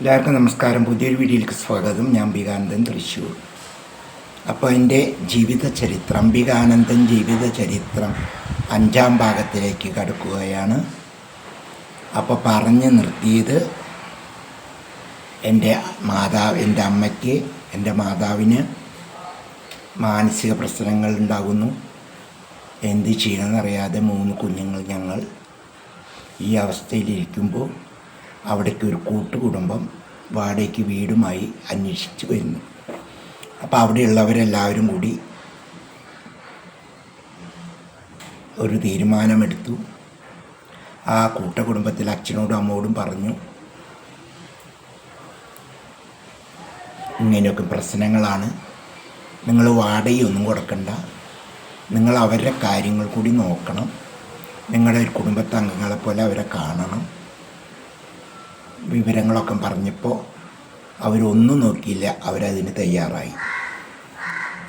എല്ലാവർക്കും നമസ്കാരം. പുതിയൊരു വീഡിയോയിലേക്ക് സ്വാഗതം. ഞാൻ അംബികാനന്ദൻ തൃശ്ശൂർ. അപ്പോൾ എന്റെ ജീവിത ചരിത്രം അംബികാനന്ദൻ ജീവിത ചരിത്രം അഞ്ചാം ഭാഗത്തിലേക്ക് കടക്കുകയാണ്. അപ്പോൾ പറഞ്ഞു നിർത്തിയത് എന്റെ മാതാവ് എന്റെ അമ്മയ്ക്ക് എന്റെ മാതാവിന് മാനസിക പ്രശ്നങ്ങൾ ഉണ്ടാകുന്നു. എന്ത് ചെയ്യണമെന്നറിയാതെ മൂന്ന് കുഞ്ഞുങ്ങൾ ഞങ്ങൾ ഈ അവസ്ഥയിലിരിക്കുമ്പോൾ അവിടേക്ക് ഒരു കൂട്ടുകുടുംബം വാടകയ്ക്ക് വീടുമായി അന്വേഷിച്ച് വരുന്നു. അപ്പോൾ അവിടെയുള്ളവരെല്ലാവരും കൂടി ഒരു തീരുമാനമെടുത്തു. ആ കൂട്ടകുടുംബത്തിൽ അച്ഛനോടും അമ്മോടും പറഞ്ഞു ഇങ്ങനെയൊക്കെ പ്രശ്നങ്ങളാണ്. നിങ്ങൾ വാടകയൊന്നും കൊടുക്കണ്ട. നിങ്ങൾ അവരുടെ കാര്യങ്ങൾ കൂടി നോക്കണം. നിങ്ങളുടെ ഒരു കുടുംബത്തെ അംഗങ്ങളെപ്പോലെ അവരെ കാണണം. വിവരങ്ങളൊക്കെ പറഞ്ഞപ്പോൾ അവരൊന്നും നോക്കിയില്ല അവരതിന് തയ്യാറായി.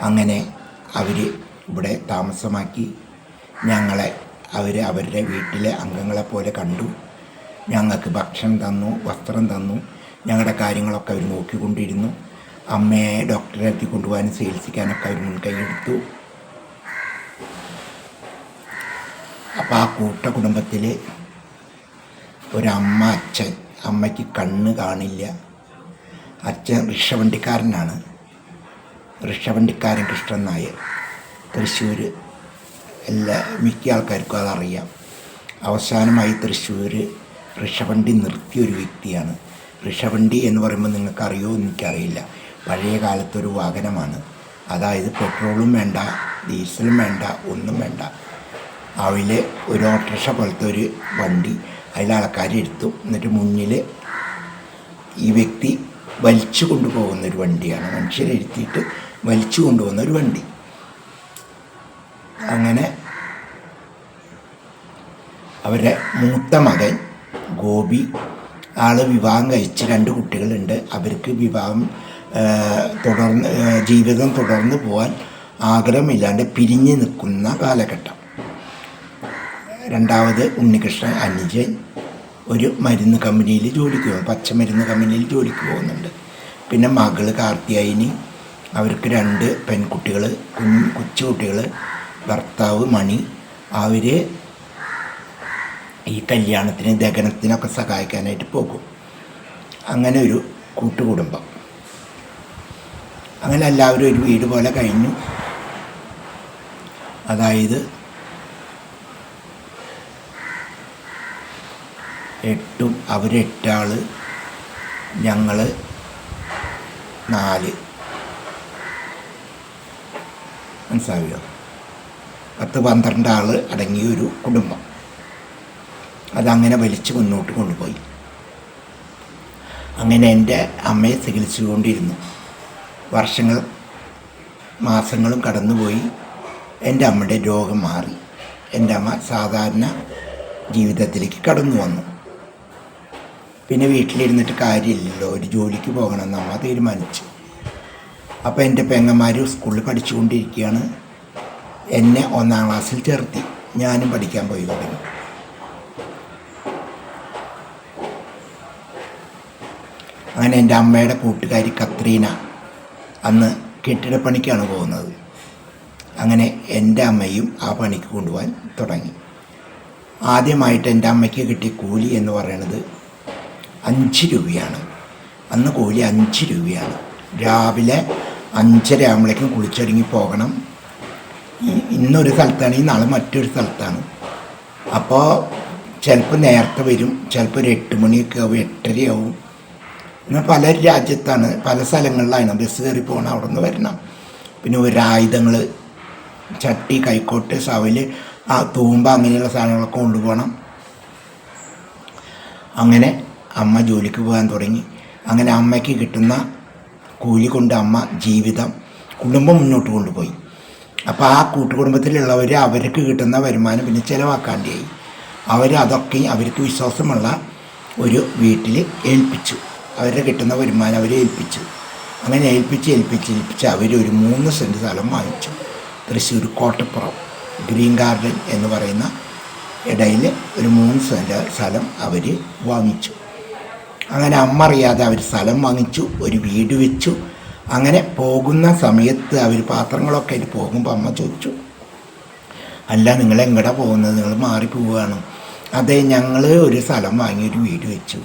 അങ്ങനെ അവർ ഇവിടെ താമസമാക്കി. ഞങ്ങളെ അവർ അവരുടെ വീട്ടിലെ അംഗങ്ങളെ പോലെ കണ്ടു. ഞങ്ങൾക്ക് ഭക്ഷണം തന്നു വസ്ത്രം തന്നു. ഞങ്ങളുടെ കാര്യങ്ങളൊക്കെ അവർ നോക്കിക്കൊണ്ടിരുന്നു. അമ്മയെ ഡോക്ടറെ എത്തി കൊണ്ടുപോകാനും ചികിത്സിക്കാനൊക്കെ അവർ മുൻകൈയെടുത്തു. അപ്പോൾ ആ കൂട്ട കുടുംബത്തിൽ ഒരമ്മ അച്ഛൻ അമ്മയ്ക്ക് കണ്ണ് കാണില്ല. അച്ഛൻ റിക്ഷവണ്ടിക്കാരനാണ് റിക്ഷവണ്ടിക്കാരൻ കൃഷ്ണൻ നായർ. തൃശ്ശൂർ എല്ലാ മിക്ക ആൾക്കാർക്കും അതറിയാം. അവസാനമായി തൃശ്ശൂർ റിക്ഷവണ്ടി നിർത്തിയ ഒരു വ്യക്തിയാണ്. റിക്ഷവണ്ടി എന്ന് പറയുമ്പോൾ നിങ്ങൾക്കറിയോ? എനിക്കറിയില്ല. പഴയ കാലത്തൊരു വാഹനമാണ്. അതായത് പെട്രോളും വേണ്ട ഡീസലും വേണ്ട ഒന്നും വേണ്ട. അവിലെ ഒരു ഓട്ടോറിക്ഷ പോലത്തെ ഒരു വണ്ടി അതിൽ ആൾക്കാർ എടുത്തു എന്നിട്ട് മുന്നിൽ ഈ വ്യക്തി വലിച്ചു കൊണ്ടുപോകുന്ന ഒരു വണ്ടിയാണ്. മനുഷ്യരെ ഇരുത്തിയിട്ട് വലിച്ചു കൊണ്ടുപോകുന്ന ഒരു വണ്ടി. അങ്ങനെ അവരുടെ മൂത്ത മകൻ ഗോപി ആൾ വിവാഹം കഴിച്ച് രണ്ട് കുട്ടികളുണ്ട്. അവർക്ക് വിവാഹം തുടർന്ന് ജീവിതം തുടർന്ന് പോകാൻ ആഗ്രഹമില്ലാണ്ട് പിരിഞ്ഞു നിൽക്കുന്ന കാലഘട്ടം. രണ്ടാമത് ഉണ്ണികൃഷ്ണൻ അനുജൻ ഒരു മരുന്ന് കമ്പനിയിൽ ജോലിക്ക് പോകും പച്ചമരുന്ന് കമ്പനിയിൽ ജോലിക്ക് പോകുന്നുണ്ട്. പിന്നെ മകൾ കാർത്തിയായിനി അവർക്ക് രണ്ട് പെൺകുട്ടികൾ കൊച്ചുകുട്ടികൾ ഭർത്താവ് മണി. അവർ ഈ കല്യാണത്തിന് ദഹനത്തിനൊക്കെ സഹായിക്കാനായിട്ട് പോകും. അങ്ങനെ ഒരു കൂട്ടുകുടുംബം. അങ്ങനെ എല്ലാവരും ഒരു വീട് പോലെ കഴിഞ്ഞു. അതായത് എട്ടും അവരെട്ടാൾ ഞങ്ങൾ നാല്. മനസ്സിലായോ? പത്ത് പന്ത്രണ്ട് ആൾ അടങ്ങിയ ഒരു കുടുംബം. അതങ്ങനെ വലിച്ച് മുന്നോട്ട് കൊണ്ടുപോയി. അങ്ങനെ എന്റെ അമ്മയെ ചികിത്സിച്ചുകൊണ്ടിരുന്നു. വർഷങ്ങൾ മാസങ്ങളും കടന്നുപോയി എന്റെ അമ്മയുടെ രോഗം മാറി. എന്റെ അമ്മ സാധാരണ ജീവിതത്തിലേക്ക് കടന്നു വന്നു പിന്നെ വീട്ടിലിരുന്നിട്ട് കാര്യമില്ലല്ലോ. ഒരു ജോലിക്ക് പോകണമെന്ന് അമ്മ തീരുമാനിച്ചു. അപ്പോൾ എന്റെ പെങ്ങന്മാർ സ്കൂളിൽ പഠിച്ചുകൊണ്ടിരിക്കുകയാണ്. എന്നെ ഒന്നാം ക്ലാസ്സിൽ ചേർത്തി. ഞാനും പഠിക്കാൻ പോയി തുടങ്ങി. അങ്ങനെ എന്റെ അമ്മയുടെ കൂട്ടുകാരി കത്രീന അന്ന് കെട്ടിടപ്പണിക്കാണ് പോകുന്നത്. അങ്ങനെ എന്റെ അമ്മയും ആ പണിക്ക് കൊണ്ടുപോകാൻ തുടങ്ങി. ആദ്യമായിട്ട് എന്റെ അമ്മയ്ക്ക് കിട്ടിയ കൂലി എന്ന് പറയുന്നത് അഞ്ച് രൂപയാണ്. അന്ന് കൂലി അഞ്ച് രൂപയാണ്. രാവിലെ അഞ്ചര ആകുമ്പോഴേക്കും കുളിച്ചൊരുങ്ങി പോകണം. ഇന്നൊരു സ്ഥലത്താണെങ്കിൽ നാളെ മറ്റൊരു സ്ഥലത്താണ്. അപ്പോൾ ചിലപ്പോൾ നേരത്തെ വരും. ചിലപ്പോൾ ഒരു എട്ട് മണിയൊക്കെ ആവും എട്ടരയാവും. പിന്നെ പല രാജ്യത്താണ് പല സ്ഥലങ്ങളിലാണ് ബസ് കയറി പോകണം അവിടെ നിന്ന് വരണം. പിന്നെ ഒരായുധങ്ങൾ ചട്ടി കൈക്കോട്ട് സവൽ ആ തൂമ്പ അങ്ങനെയുള്ള സാധനങ്ങളൊക്കെ കൊണ്ടുപോകണം. അങ്ങനെ അമ്മ ജോലിക്ക് പോകാൻ തുടങ്ങി. അങ്ങനെ അമ്മയ്ക്ക് കിട്ടുന്ന കൂലി കൊണ്ട് അമ്മ ജീവിതം കുടുംബം മുന്നോട്ട് കൊണ്ടുപോയി. അപ്പോൾ ആ കൂട്ടുകുടുംബത്തിലുള്ളവർ അവർക്ക് കിട്ടുന്ന വരുമാനം പിന്നെ ചിലവാക്കാണ്ടായി അവർ അതൊക്കെ അവർക്ക് വിശ്വാസമുള്ള ഒരു വീട്ടിൽ ഏൽപ്പിച്ചു. അവരുടെ കിട്ടുന്ന വരുമാനം അവരെ ഏൽപ്പിച്ചു. അങ്ങനെ ഏൽപ്പിച്ച് ഏൽപ്പിച്ച് ഏൽപ്പിച്ച് അവർ ഒരു മൂന്ന് സെന്റ് സ്ഥലം വാങ്ങിച്ചു. തൃശ്ശൂർ കോട്ടപ്പുറം ഗ്രീൻ ഗാർഡൻ എന്ന് പറയുന്ന ഇടയിൽ ഒരു മൂന്ന് സെന്റ് സ്ഥലം അവർ വാങ്ങിച്ചു. അങ്ങനെ അമ്മ അറിയാതെ അവർ സ്ഥലം വാങ്ങിച്ചു ഒരു വീട് വെച്ചു. അങ്ങനെ പോകുന്ന സമയത്ത് അവർ പാത്രങ്ങളൊക്കെ ആയിട്ട് പോകുമ്പോൾ അമ്മ ചോദിച്ചു അല്ല നിങ്ങൾ എങ്ങടെ പോകുന്നത്? നിങ്ങൾ മാറി പോവുകയാണ് അതെ ഞങ്ങൾ ഒരു സ്ഥലം വാങ്ങി ഒരു വീട് വെച്ചു.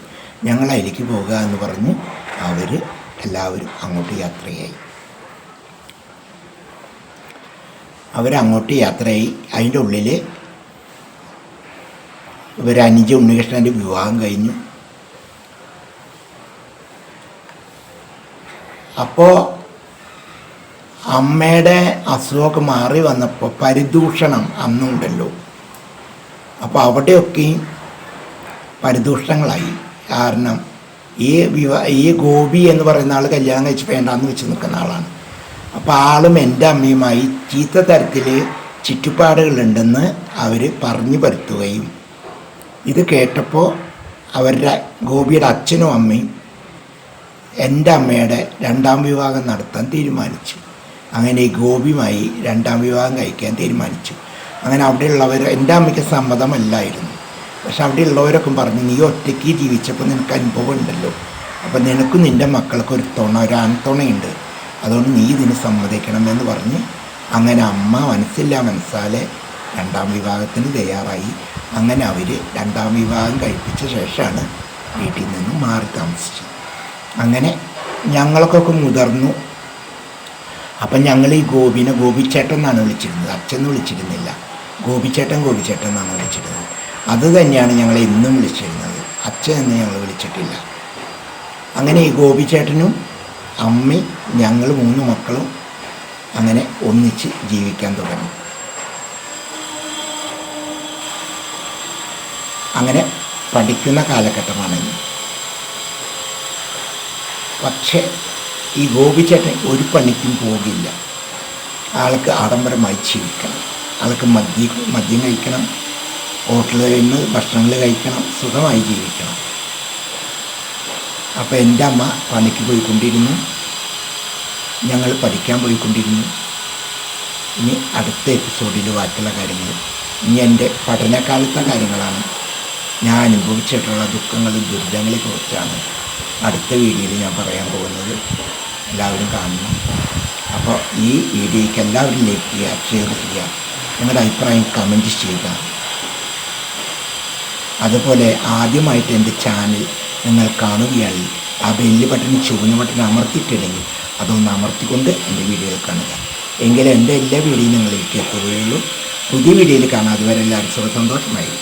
ഞങ്ങൾ അതിലേക്ക് പോകുക എന്ന് പറഞ്ഞ് അവർ എല്ലാവരും അങ്ങോട്ട് യാത്രയായി. അവരങ്ങോട്ട് യാത്രയായി. അതിന്റെ ഉള്ളിൽ ഇവർ അനുജ ഉണ്ണികൃഷ്ണന്റെ വിവാഹം കഴിഞ്ഞു. അപ്പോൾ അമ്മയുടെ അസുഖമൊക്കെ മാറി വന്നപ്പോൾ പരിദൂഷണം അന്നുണ്ടല്ലോ. അപ്പോൾ അവിടെയൊക്കെയും പരിദൂഷണങ്ങളായി. കാരണം ഈ വിവാ ഈ ഗോപി എന്ന് പറയുന്ന ആൾ കല്യാണം കഴിച്ച് വേണ്ടാന്ന് വെച്ച് നിൽക്കുന്ന ആളാണ്. അപ്പോൾ ആളും എന്റെ അമ്മയുമായി ചീത്ത തരത്തിൽ ചുറ്റുപാടുകളുണ്ടെന്ന് അവർ പറഞ്ഞു പരത്തുകയും ഇത് കേട്ടപ്പോൾ അവരുടെ ഗോപിയുടെ അച്ഛനും അമ്മയും എന്റെ അമ്മയുടെ രണ്ടാം വിവാഹം നടത്താൻ തീരുമാനിച്ചു. അങ്ങനെ ഗോപിയുമായി രണ്ടാം വിവാഹം കഴിക്കാൻ തീരുമാനിച്ചു. അങ്ങനെ അവിടെയുള്ളവർ എന്റെ അമ്മയ്ക്ക് സമ്മതമല്ലായിരുന്നു. പക്ഷെ അവിടെയുള്ളവരൊക്കെ പറഞ്ഞു നീ ഒറ്റയ്ക്ക് ജീവിച്ചപ്പോൾ നിനക്ക് അനുഭവം ഉണ്ടല്ലോ. അപ്പം നിനക്കും നിന്റെ മക്കൾക്ക് ഒരു തുണ ഒരു ആൺതുണയുണ്ട്. അതുകൊണ്ട് നീ ഇതിന് സമ്മതിക്കണമെന്ന് പറഞ്ഞ് അങ്ങനെ അമ്മ മനസ്സില്ല മനസ്സാലെ രണ്ടാം വിവാഹത്തിന് തയ്യാറായി. അങ്ങനെ അവർ രണ്ടാം വിവാഹം കഴിപ്പിച്ച ശേഷമാണ് വീട്ടിൽ നിന്നും മാറി താമസിച്ചത്. അങ്ങനെ ഞങ്ങൾക്കൊക്കെ മുതിർന്നു. അപ്പം ഞങ്ങൾ ഈ ഗോപിനെ ഗോപിച്ചേട്ടൻ എന്നാണ് വിളിച്ചിരുന്നത്. അച്ഛൻ വിളിച്ചിരുന്നില്ല. ഗോപിച്ചേട്ടൻ ഗോപിച്ചേട്ടൻ എന്നാണ് വിളിച്ചിരുന്നത്. അത് തന്നെയാണ് ഞങ്ങൾ ഇന്നും വിളിച്ചിരുന്നത്. അച്ഛൻ എന്ന് ഞങ്ങൾ വിളിച്ചിട്ടില്ല. അങ്ങനെ ഈ ഗോപിച്ചേട്ടനും അമ്മി ഞങ്ങൾ മൂന്ന് മക്കളും അങ്ങനെ ഒന്നിച്ച് ജീവിക്കാൻ തുടങ്ങി. അങ്ങനെ പഠിക്കുന്ന കാലഘട്ടമാണെന്ന് പക്ഷേ ഈ ഗോപിച്ചേട്ടൻ ഒരു പണിക്കും പോകില്ല. ആൾക്ക് ആഡംബരമായി ജീവിക്കണം. ആൾക്ക് മദ്യം മദ്യം കഴിക്കണം. ഹോട്ടലിൽ നിന്ന് ഭക്ഷണങ്ങൾ കഴിക്കണം. സുഖമായി ജീവിക്കണം. അപ്പോൾ എന്റെ അമ്മ പണിക്ക് പോയിക്കൊണ്ടിരുന്നു. ഞങ്ങൾ പഠിക്കാൻ പോയിക്കൊണ്ടിരുന്നു. ഇനി അടുത്ത എപ്പിസോഡിൽ ബാക്കിയുള്ള കാര്യങ്ങൾ. ഇനി എന്റെ പഠനകാലത്തെ കാര്യങ്ങളാണ്. ഞാൻ അനുഭവിച്ചിട്ടുള്ള ദുഃഖങ്ങളും ദുരിതങ്ങളെ കുറിച്ചാണ് അടുത്ത വീഡിയോയിൽ ഞാൻ പറയാൻ പോകുന്നത് എല്ലാവരും കാണണം. അപ്പോൾ ഈ വീഡിയോയ്ക്ക് എല്ലാവരും ലൈക്ക് ചെയ്യുക ഷെയർ ചെയ്യുക നിങ്ങളുടെ അഭിപ്രായം കമന്റ് ചെയ്യുക. അതുപോലെ ആദ്യമായിട്ട് എന്റെ ചാനൽ നിങ്ങൾ കാണുകയാണെങ്കിൽ ആ ബെല്ല് ബട്ടൺ ചുവന്ന ബട്ടൺ അമർത്തിയിട്ടില്ലെങ്കിൽ അതൊന്ന് അമർത്തിക്കൊണ്ട് എന്റെ വീഡിയോയിൽ കാണുക. എങ്കിലും എന്റെ എല്ലാ വീഡിയോയും നിങ്ങളിലേക്ക് എത്തുകയുള്ളൂ. പുതിയ വീഡിയോയിൽ കാണാം. അതുവരെ എല്ലാവരും സുഖ സന്തോഷമായി